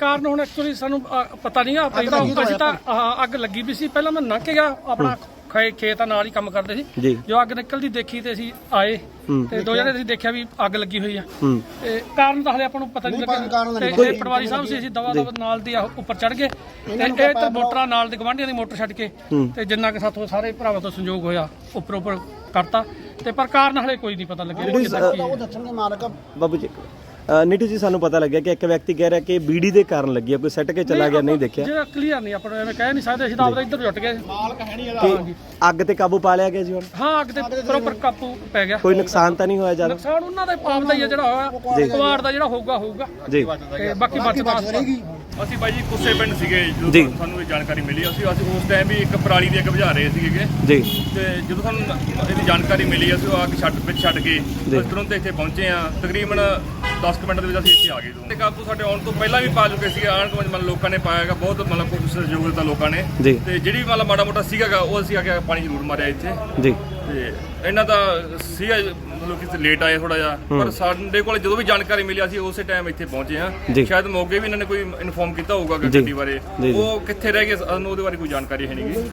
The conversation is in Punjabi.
ਕਾਰਨ ਹੁਣ ਐਕਚੁਅਲੀ ਸਾਨੂੰ ਅ, ਪਤਾ ਨਹੀਂ ਆ ਪਹਿਲਾਂ ਅਸੀਂ ਤਾਂ ਆਹ, ਅੱਗ ਲੱਗੀ ਵੀ ਸੀ। ਪਹਿਲਾਂ ਮੈਂ ਲੰਘ ਕੇ ਗਿਆ ਆਪਣਾ ਖੇ ਖੇਤ ਆ ਨਾਲ ਹੀ ਕੰਮ ਕਰਦੇ ਸੀ। ਜੀ। ਅੱਗ ਨਿਕਲਦੀ ਦੇਖੀ ਤੇ ਅਸੀਂ ਆਏ। ਤੇ ਦੋ ਜਣੇ ਅਸੀਂ ਦੇਖਿਆ ਵੀ ਅੱਗ ਲੱਗੀ ਹੋਈ ਆ। ਹੂੰ। ਤੇ ਕਾਰਨ ਤਾਂ ਹਲੇ ਆਪਾਂ ਨੂੰ ਪਤਾ ਨਹੀਂ ਲੱਗਿਆ। ਤੇ ਇਹ ਪਟਵਾਰੀ ਸਾਹਿਬ ਸੀ ਅਸੀਂ ਦਵਾ ਦਵਾ ਨਾਲ ਦੀ ਆਹ ਉੱਪਰ ਚੜ ਗਏ। ਤੇ ਇਹ ਤਾਂ ਮੋਟਰਾਂ ਨਾਲ ਦੇ ਗਵਾਂਢੀਆਂ ਦੀ ਮੋਟਰ ਛੱਡ ਕੇ ਤੇ ਜਿੰਨਾ ਕਿ ਸਾਥੋਂ ਸਾਰੇ ਭਰਾਵਾਂ ਤੋਂ ਸੰਯੋਗ ਹੋਇਆ ਉੱਪਰ ਉੱਪਰ ਕਰਤਾ। ਤੇ ਪਰ ਕਾਰਨ ਹਲੇ ਕੋਈ ਨਹੀਂ ਪਤਾ ਲੱਗਿਆ ਵੀ ਕਿੱਦਾਂ ਕੀ ਹੈ। ਦੱਸਣਗੇ ਮਾਲਕ। ਬਾਬੂ ਜੀ ਨੀਟੂ ਜੀ ਸਾਨੂੰ ਪਤਾ ਲੱਗਿਆ ਕਿ ਇੱਕ ਵਿਅਕਤੀ ਕਹਿ ਰਿਹਾ ਕਿ ਬੀੜੀ ਦੇ ਕਾਰਨ ਲੱਗੀ ਹੈ ਕੋਈ ਸੱਟ ਕੇ ਚਲਾ ਗਿਆ ਨਹੀਂ ਦੇਖਿਆ। ਜਿਹੜਾ ਕਲੀਅਰ ਨਹੀਂ ਆਪਾਂ ਨੂੰ ਐਵੇਂ ਕਹਿ ਨਹੀਂ ਸਕਦੇ ਅਸੀਂ ਤਾਂ ਆਪਦਾ ਇੱਧਰ ਜੁੱਟ ਗਏ। ਕਿ ਅੱਗ ਤੇ ਕਾਬੂ ਪਾ ਲਿਆ ਗਿਆ ਜੀ ਹੁਣ? ਹਾਂ ਅੱਗ ਤੇ ਪ੍ਰੋਪਰ ਕਾਬੂ ਪੈ ਗਿਆ। ਕੋਈ ਨੁਕਸਾਨ ਤਾਂ ਨਹੀਂ ਹੋਇਆ ਜ਼ਿਆਦਾ? ਨੁਕਸਾਨ ਉਹਨਾਂ ਦਾ ਆਪ ਦਾ ਹੀ ਆ ਜਿਹੜਾ ਹੋਇਆ। ਕੁਆੜ ਦਾ ਜਿਹੜਾ ਹੋਊਗਾ ਹੋਊਗਾ। ਜੀ। ਤੇ ਬਾਕੀ ਬਚਦਾ ਅਸੀਂ ਬਾਈ ਜੀ ਕੁੱਸੇ ਪਿੰਡ ਸੀਗੇ ਜੀ। ਜਦੋਂ ਸਾਨੂੰ ਇਹ ਜਾਣਕਾਰੀ ਮਿਲੀ। ਅਸੀਂ ਅਸੀਂ ਉਸ ਟਾਈਮ ਵੀ ਇੱਕ ਪਰਾਲੀ ਦੀ ਅੱਗ ਬੁਝਾ ਰਹੇ ਸੀਗੇ। ਜੀ। ਤੇ ਜਦੋਂ ਸਾਨੂੰ ਇਹਦੀ ਜਾਣਕਾਰੀ ਮਿਲੀ ਅਸੀਂ ਉਹ ਅੱਗ ਛੱਡ ਵਿੱਚ ਛੱਡ ਕੇ ਤੁਰੰਤ ਇੱਥੇ ਪਹੁੰਚੇ ਆ ਤਕਰੀਬਨ 10 ਕੁ ਮਿੰਟ ਦੇ ਵਿੱਚ ਅਸੀਂ ਇੱਥੇ ਆ ਗਏ ਤੋਂ ਤੇ ਕਾਬੂ ਸਾਡੇ ਆਉਣ ਤੋਂ ਪਹਿਲਾਂ ਵੀ ਪਾ ਚੁੱਕੇ ਸੀਗੇ ਆਣ ਤੋਂ ਮਤਲਬ ਲੋਕਾਂ ਨੇ ਪਾਇਆਗਾ ਬਹੁਤ ਮਤਲਬ ਕੁਝ ਸਹਿਯੋਗ ਦਿੱਤਾ ਲੋਕਾਂ ਨੇ। ਜੀ। ਤੇ ਜਿਹੜੀ ਮਤਲਬ ਮਾੜਾ ਮੋਟਾ ਸੀਗਾਗਾ ਉਹ ਅਸੀਂ ਆ ਕੇ ਪਾਣੀ ਜ਼ਰੂਰ ਮਾਰਿਆ ਇੱਥੇ। ਜੀ। ਤੇ ਇਹਨਾਂ ਦਾ ਸੀਗਾ ਮਤਲਬ ਕਿ ਲੇਟ ਆਏ ਥੋੜਾ ਜਿਹਾ। ਪਰ ਸਾਡੇ ਕੋਲ ਜਦੋਂ ਵੀ ਜਾਣਕਾਰੀ ਮਿਲੀ ਅਸੀਂ ਉਸੇ ਟਾਈਮ ਇੱਥੇ ਪਹੁੰਚੇ ਆ ਜੀ। ਸ਼ਾਇਦ ਮੌਕੇ ਵੀ ਇਹਨਾਂ ਨੇ ਕੋਈ ਇਨਫੋਰਮ ਕੀਤਾ ਹੋਊਗਾ ਜੀ। ਗੱਡੀ ਬਾਰੇ। ਜੀ, ਜੀ। ਉਹ ਕਿੱਥੇ ਰਹਿ ਗਏ ਸਾਨੂੰ ਉਹਦੇ ਬਾਰੇ ਕੋਈ ਜਾਣਕਾਰੀ ਹੈ ਨਹੀਂਗੀ